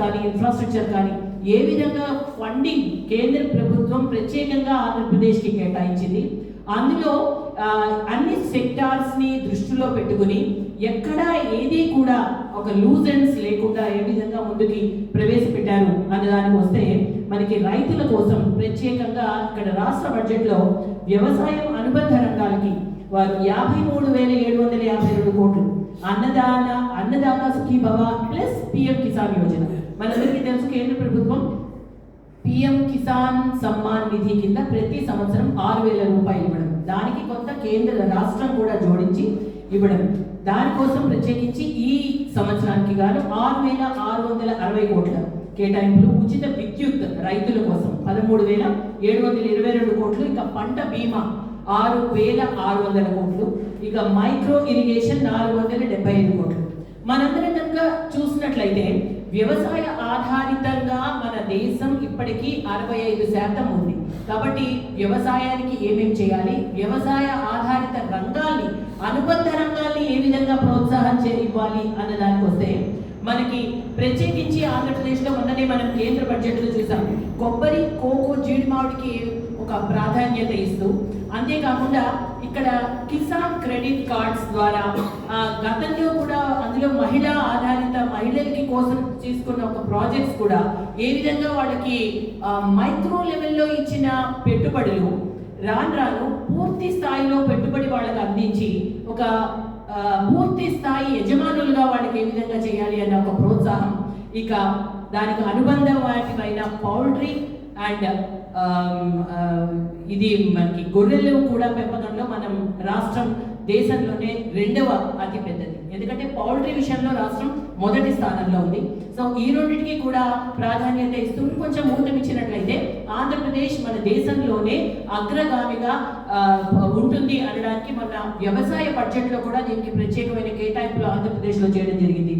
కానీ ఇన్ఫ్రాస్ట్రక్చర్ కానీ ఏ విధంగా ఫండింగ్ కేంద్ర ప్రభుత్వం ప్రత్యేకంగా ఆంధ్రప్రదేశ్కి కేటాయించింది. అందులో అన్ని సెక్టార్స్ని దృష్టిలో పెట్టుకుని ఎక్కడా ఏది కూడా ఒక లూజెన్స్ లేకుండా ఏ విధంగా ముందుకి ప్రవేశపెట్టారు అనే దానికి వస్తే మనకి రైతుల కోసం ప్రత్యేకంగా ఇక్కడ రాష్ట్ర బడ్జెట్లో వ్యవసాయం అనుబంధ రంగాలకి వారు యాభై మూడు వేల ఏడు వందల యాభై రెండు కోట్లు. అన్నదాన అన్నదాత సుఖీభవ ప్లస్ పిఎం కిసాన్ యోజన. మనందరికీ తెలుసు కేంద్ర ప్రభుత్వం పిఎం కిసాన్ సమ్మాన్ నిధి కింద ప్రతి సంవత్సరం ఆరు వేల రూపాయలు ఇవ్వడం. దానికి కొంత కేంద్ర రాష్ట్రం కూడా జోడించి ఇవ్వడం. దానికోసం ప్రత్యేకించి ఈ సంవత్సరానికి గాను ఆరు వేల ఆరు వందల అరవై కోట్ల కేటాయింపులు ఉచిత విద్యుత్ రైతుల కోసం పదమూడు వేల ఏడు వందల ఇరవై రెండు కోట్లు ఇక పంట బీమా ఆరు వేల ఆరు వందల కోట్లు ఇక మైక్రో ఇరిగేషన్ నాలుగు వందల డెబ్బై ఐదు కోట్లు. మనందరం కనుక చూసినట్లయితే వ్యవసాయ ఆధారితంగా మన దేశం ఇప్పటికీ అరవై ఐదు శాతం ఉంది. కాబట్టి వ్యవసాయానికి ఏమేం చేయాలి? వ్యవసాయ ఆధారిత రంగాల్ని అనుబంధ రంగాల్ని ఏ విధంగా ప్రోత్సాహం చేయాలి అన్న దానికి వస్తే మనకి ప్రత్యేకించి ఆంధ్రప్రదేశ్లో మొన్ననే మనం కేంద్ర బడ్జెట్లో చూసాం. కొబ్బరి కోకో జీడిమావుడికి ఒక ప్రాధాన్యత ఇస్తూ అంతేకాకుండా ఇక్కడ కిసాన్ క్రెడిట్ కార్డ్స్ ద్వారా గతంలో కూడా అందులో మహిళా ఆధారిత మహిళలకి కోసం తీసుకున్న ఒక ప్రాజెక్ట్స్ కూడా ఏ విధంగా వాళ్ళకి మైక్రో లెవెల్లో ఇచ్చిన పెట్టుబడులు రాను రాను పూర్తి స్థాయిలో పెట్టుబడి వాళ్ళకి అందించి ఒక పూర్తి స్థాయి యజమానులుగా వాళ్ళకి ఏ విధంగా చేయాలి అన్న ఒక ప్రోత్సాహం ఇక దానికి అనుబంధమైన పౌల్ట్రీ అండ్ ఇది మనకి గొర్రెలు కూడా పెంపకంలో మనం రాష్ట్రం దేశంలోనే రెండవ అతి పెద్దది ఎందుకంటే పౌల్ట్రీ విషయంలో రాష్ట్రం మొదటి స్థానంలో ఉంది. సో ఈ రెండింటికి కూడా ప్రాధాన్యత ఇస్తూ కొంచెం ఊతమిచ్చినట్లయితే ఆంధ్రప్రదేశ్ మన దేశంలోనే అగ్రగామిగా ఉంటుంది అనడానికి మన వ్యవసాయ బడ్జెట్లో కూడా దీనికి ప్రత్యేకమైన కేటాయింపులు ఆంధ్రప్రదేశ్లో చేయడం జరిగింది.